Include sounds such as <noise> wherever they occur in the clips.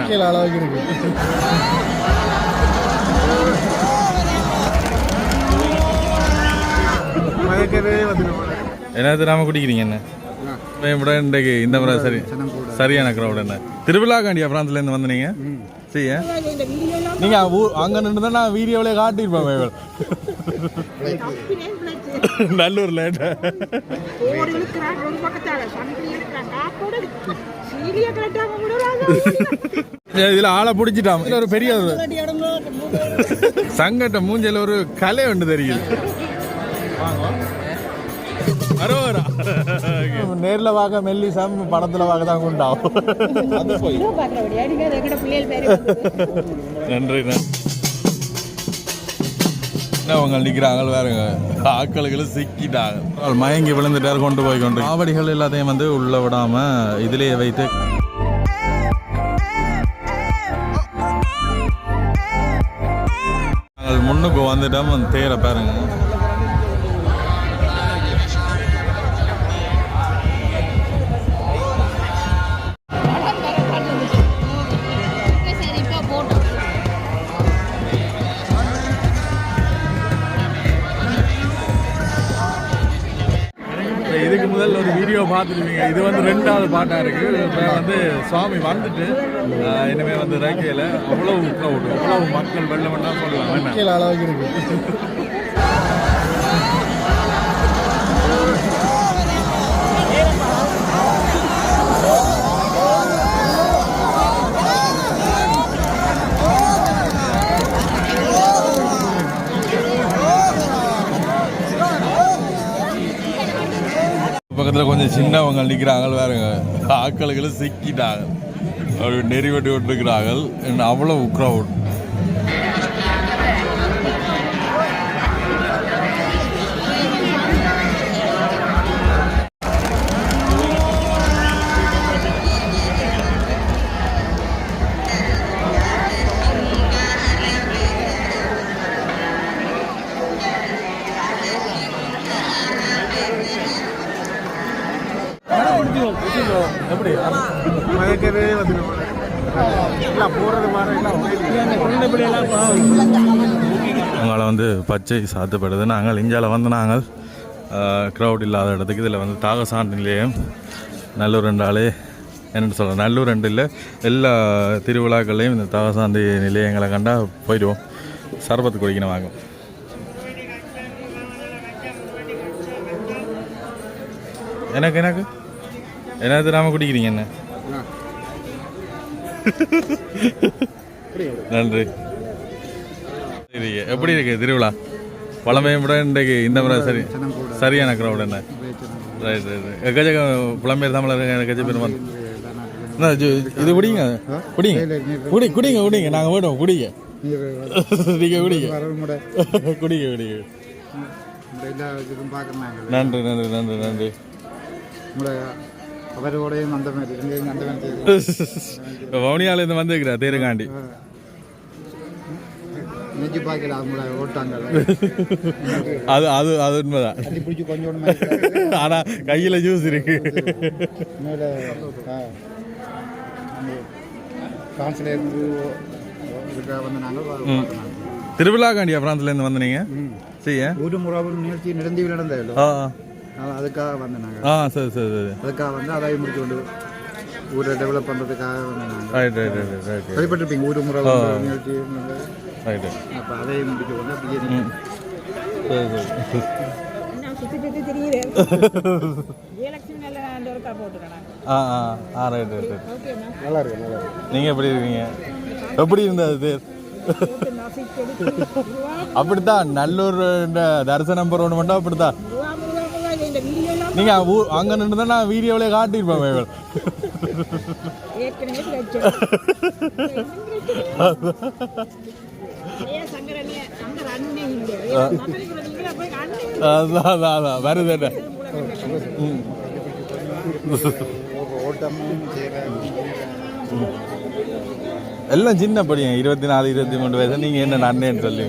கீழே அளவுக்கு இருக்கு மயக்கவே வந்துடும் என்ன தெரியாம குடிக்கிறீங்க என்ன? இப்ப இன்றைக்கு இந்த முறை சரி சரியான க்ரௌட் என்ன? திருவிழாக்காண்டியா பிரான்ஸ்ல இருந்து வந்தீங்க சரியா நீங்க ஊ- அங்க நின்று தான் நான் வீடியோவிலே காட்டியிருப்பேன் <laughs> நல்லூர்ல. இதுல ஆளை பிடிச்சிட்டான். இதுல ஒரு பெரிய ஒரு சங்கட்ட மூஞ்சல ஒரு கலை ஒன்று தெரியுது. நேர்ல பார்க்க மெல்லி சாம் படத்துல பார்க்க தான் உண்டாகும் நன்றி. அவங்க நிற்கிறாங்க வேறுங்க ஆக்களுக்கு சிக்கிட்டாங்க. மயங்கி விழுந்துட்டார் கொண்டு போய் கொண்டு. ஆவடிகள் எல்லாத்தையும் வந்து உள்ள விடாம இதுலயே வைத்து. முன்னுக்கு வந்துட்டோம் தேரை பாருங்க. வீடியோ பார்த்துருவீங்க இது வந்து ரெண்டாவது பாட்டாக இருக்குது இப்போ வந்து சுவாமி வந்துட்டு இனிமேல் வந்து ரேக்கையில் அவ்வளவு க்ரௌட் அவ்வளோ மக்கள் வெள்ளம் வேண்டாம் சொல்லலாம் என்ன அளவுக்கு இருக்குது பக்கத்தில் கொஞ்சம் சின்னவங்க நிற்கிறாங்க வேறுங்க ஆக்களுக்கு சிக்கிட்டாங்க. அப்படி நெறி விட்டுருக்கிறார்கள். அவ்வளோ அவ்வளவு க்ரௌட் எப்படி? மயக்கவே வந்துடும் எல்லாம் போறது மாதிரி எல்லாம் அவங்கள வந்து பச்சை சாத்தப்படுது. நாங்கள் இந்தியாவில் வந்து நாங்கள் க்ரௌட் இல்லாத இடத்துக்கு இதில் வந்து தாகசான் நிலையம் நல்லூர் ரெண்டாலே என்ன சொல்ல நல்லூர் ரெண்டு இல்லை எல்லா திருவிழாக்கள்லையும் இந்த தாகசாந்தி நிலையங்களை கண்டா போயிடுவோம். சர்பத்து குடிக்கணும் வாங்க. எனக்கு எனக்கு? என்ன தெரியாம குடிக்கிறீங்க என்ன? நன்றி. எப்படி இருக்கு திருவிழா? பழமையை விட இன்றைக்கு இந்த முறை சரி சரியான க்ரௌட் என்ன? ரைட் ரைட் எக்கச்சக்க புலம்பெயர் தமிழர் எக்கச்சக்க பேர் வந்து என்ன இது குடிங்க? குடிங்க. குடி குடிங்க குடிங்க. நாங்கள் விடுவோம் குடிங்க. நீங்கள் குடிங்க. குடிங்க குடிங்க. நன்றி நன்றி நன்றி நன்றி. மாதிரி வவுனியாலேருந்து வந்துருக்கிறா தேருக்காண்டி நெஞ்சு பார்க்கல அவங்கள ஓட்டாங்க அது அது அது உண்மைதான். ஆனால் கையில் ஜூஸ் இருக்கு. இருந்து வந்து நாங்கள் திருவிழாக்காண்டியா பிரான்ஸ்லேருந்து வந்தீங்க? சரியா ஒரு முறை நிகழ்ச்சி நடந்தீவில் நடந்ததில்ல ஆ. அதுக்காக வந்து நாங்கள் ஆ சரி சரி சரி. அதுக்காக வந்து அதை முடிச்சு கொண்டு ஊரை டெவலப் பண்ணுறதுக்காக வந்து நாங்கள் ரைட் ரைட் ரைட் ரைட் கேள்விப்பட்டிருப்பீங்க ஒரு முறை நிகழ்ச்சி ரைட்டு அப்போ அதை முடிச்சு கொண்டு அப்படியே சரி சரி. தெரியுது. அந்த போட்டுக்கிறேன் ஆ ஆ ஆ ரைட் ரைட் நல்லா இருக்கு நல்லா இருக்கு. நீங்கள் எப்படி இருக்கீங்க? எப்படி இருந்தது ரூபா அப்படித்தான் நல்லூர் இந்த தரிசனம் போகிற ஒன்று மட்டும் அப்படித்தான் ரூபா ரூபா ரூபா இந்த ஊ அங்கே நின்று தான் நான் வீடியோவிலே காட்டியிருப்பேன் அதான் அதான் அதான். வருது என்ன? எல்லாம் சின்ன படியும் இருபத்தி நாலு இருபத்தி மூணு வயசு. நீங்கள் என்ன அண்ணேன்னு சொல்லி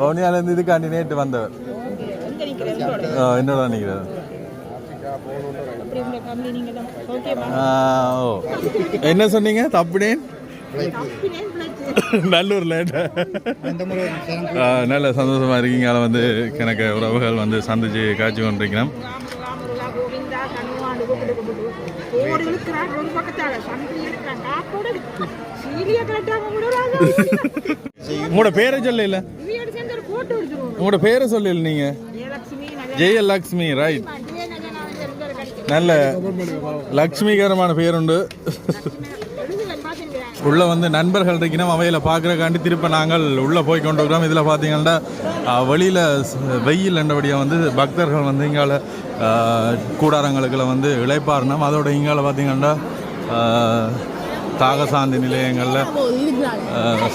வவுனியாலேருந்து இதுக்காண்டி நேற்று வந்தவர். என்னோட நிற்கிறார் என்ன சொன்னீங்க? பிளச்சு நல்லூர்ல. நல்ல சந்தோஷமா இருக்கீங்க. வந்து எனக்கு உறவுகள் வந்து சந்திச்சு காட்சி கொண்டிருக்கிறோம் ஒரு உங்களோட பேரை சொல்ல இல்ல உங்களோட பேரை சொல்ல நீங்க. ஜெயலக்ஷ்மி ரைட் நல்ல லக்ஷ்மிகரமான பேருண்டு. உள்ள வந்து நண்பர்கள் இருக்கணும் அவையில பார்க்கறக்காண்டி திருப்ப நாங்கள் உள்ள போய் கொண்டு இருக்கிறோம் இதில் பார்த்தீங்கன்னா வெளியில வெயில் என்றபடியாக வந்து பக்தர்கள் வந்து இங்கால கூடாரங்களுக்குள்ள வந்து இளைப்பாறணும் அதோட இங்கால பார்த்தீங்கன்னா தாகசாந்தி நிலையங்களில்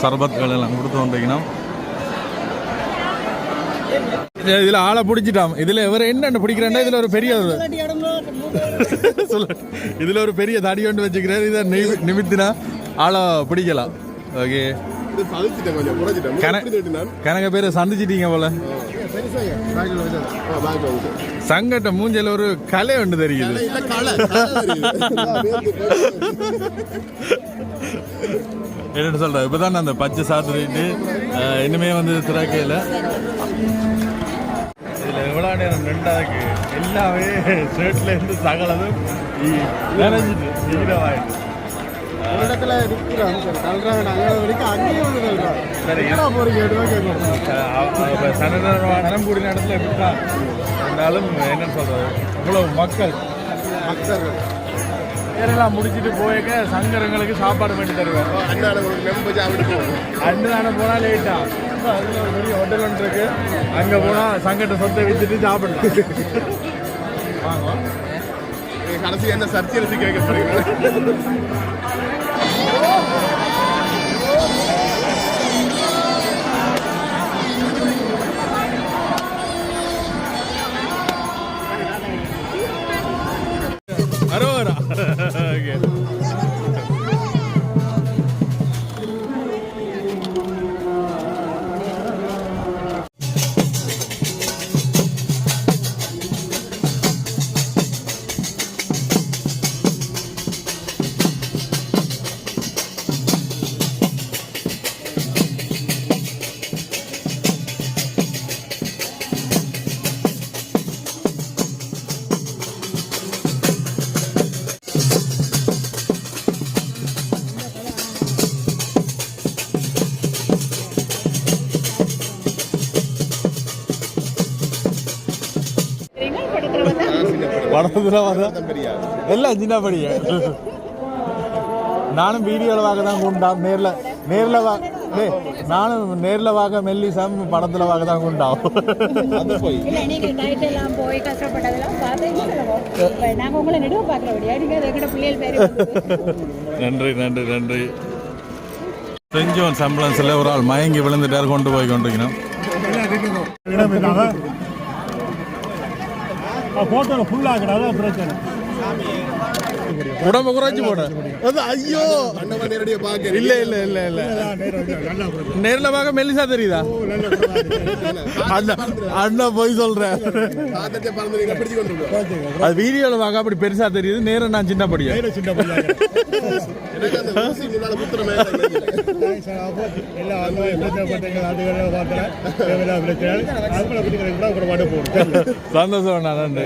சர்பத்கள் எல்லாம் கொடுத்து கொண்டிருக்கணும் இதில் ஆளை பிடிச்சிட்டான். இதில் இவர் என்னென்ன பிடிக்கிறேன்னா இதில் ஒரு பெரிய ஒரு சொல்ல இதில் ஒரு பெரிய தடி கொண்டு வச்சுக்கிறார். இதை நிமி- நிமித்தினா ஆளை பிடிக்கலாம். ஓகே. கணக்க பேரை சந்திச்சிட்டீங்க போல. சங்கட்ட மூஞ்சல ஒரு கலை ஒன்று தெரியுது. <laughs> என்னன்னு சொல்ற இப்பதான் அந்த பச்சை சாத்துட்டு இனிமே வந்து திறக்கையில். இதுல எவ்வளவு நேரம் ரெண்டாக்கு எல்லாமே ஷர்ட்ல இருந்து சகலதும் நிறைஞ்சிட்டு ஈரமாயிட்டு ஒரு இடத்துல நிற்கிறான் தள்ளுறாங்க நாங்கள் வரைக்கும் அங்கேயும் வந்து தள்ளுறான் சரி எங்கடா போறீங்க? எடுவா கேட்கணும்? சனதனம் கூடின இடத்துல இப்படிதான் இருந்தாலும் என்னன்னு சொல்றது? இவ்வளவு மக்கள். பக்தர்கள் பேரெல்லாம் முடிச்சிட்டு போயிருக்க சங்கரங்களுக்கு சாப்பாடு பண்ணி தருவேன் தானே போனால் லேட்டா அதில் ஒரு பெரிய ஹோட்டல் ஒன்று இருக்கு. அங்கே போனால் சங்கட்ட சொத்தை வித்துட்டு சாப்பிடலாம். வாங்க கடைசி என்ன சர்ச்சை கேட்க போறீங்க படத்துல எல்லாம் சின்ன படிய? நானும் வீடியோவில் பார்க்க தான் குண்டாம் நேரில் நேரில் வா நானும் நேரில் பார்க்க மெல்லிசாம் படத்தில் பார்க்க தான் குண்டாம் போய். கஷ்டப்பட்டதெல்லாம் உங்களை நெடுவ பிள்ளைகள் பேரு நன்றி நன்றி நன்றி. செஞ்சோன் சம்பளன்ஸில் ஒரு ஆள் மயங்கி விழுந்துட்டார் கொண்டு போய் கொண்டிருக்கணும். போட்டோல ஃபுல்லாக பிரச்சனை. உடம்ப குறைச்சி போட. அது ஐயோ அண்ணன் நேரடியாக பார்க்க. இல்ல இல்ல இல்ல இல்ல. நேர்ல பார்க்க. மெல்லிசா தெரியுதா? அண்ணா அண்ணா போய் சொல்றேன். அது வீடியோல பார்க்க அப்படி பெருசா தெரியுது. நேரம் நான் சின்ன படியா? சின்ன சந்தோஷம் நன்றி.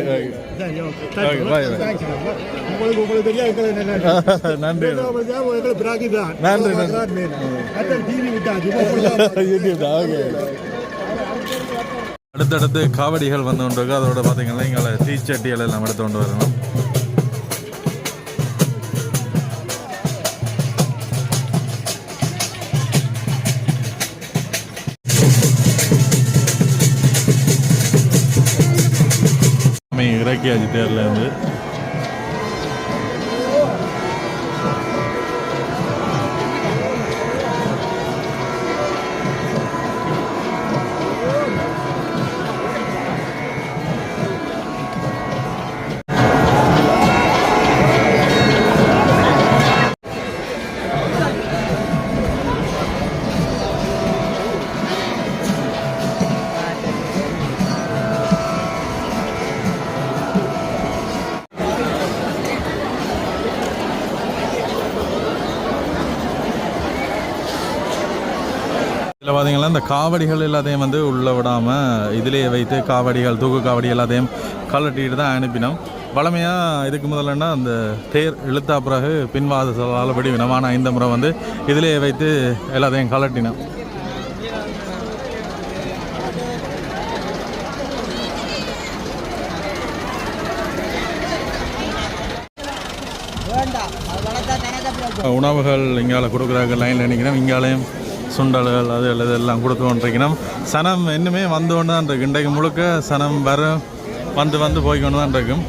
உங்களுக்கு நன்றி. <laughs> நன்றி, நன்றி. யூடியூப் தான் <laughs> <laughs> ஓகே. அடுத்தடுத்து காவடிகள் வந்து கொண்டு அதோட பார்த்தீங்கன்னா இங்கே தீச்சட்டிகள் எல்லாம் எடுத்து கொண்டு வரணும். இறக்கியாச்சு தேர்ல இதில் பார்த்தீங்கன்னா இந்த காவடிகள் எல்லாத்தையும் வந்து உள்ளே விடாமல் இதிலேயே வைத்து காவடிகள் தூக்கு காவடி எல்லாத்தையும் கலட்டிட்டு தான் அனுப்பினோம். வளமையாக இதுக்கு முதல்லன்னா அந்த தேர் இழுத்தா பிறகு பின்வாதத்தால் படிவினோம் ஆனால் இந்த முறை வந்து இதிலேயே வைத்து எல்லாத்தையும் கலட்டினோம் உணவுகள் இங்கால கொடுக்குறாங்க லைனில் நிற்கிறோம். இங்காலையும் சுண்டல்கள் அது அல்லது எல்லாம் கொடுத்து கொண்டிருக்கணும். சனம் இன்னுமே வந்து கொண்டு தான் இருக்கு. இன்றைக்கு முழுக்க சனம் வர வந்து வந்து போய்க்கொண்டு தான் இருக்கும்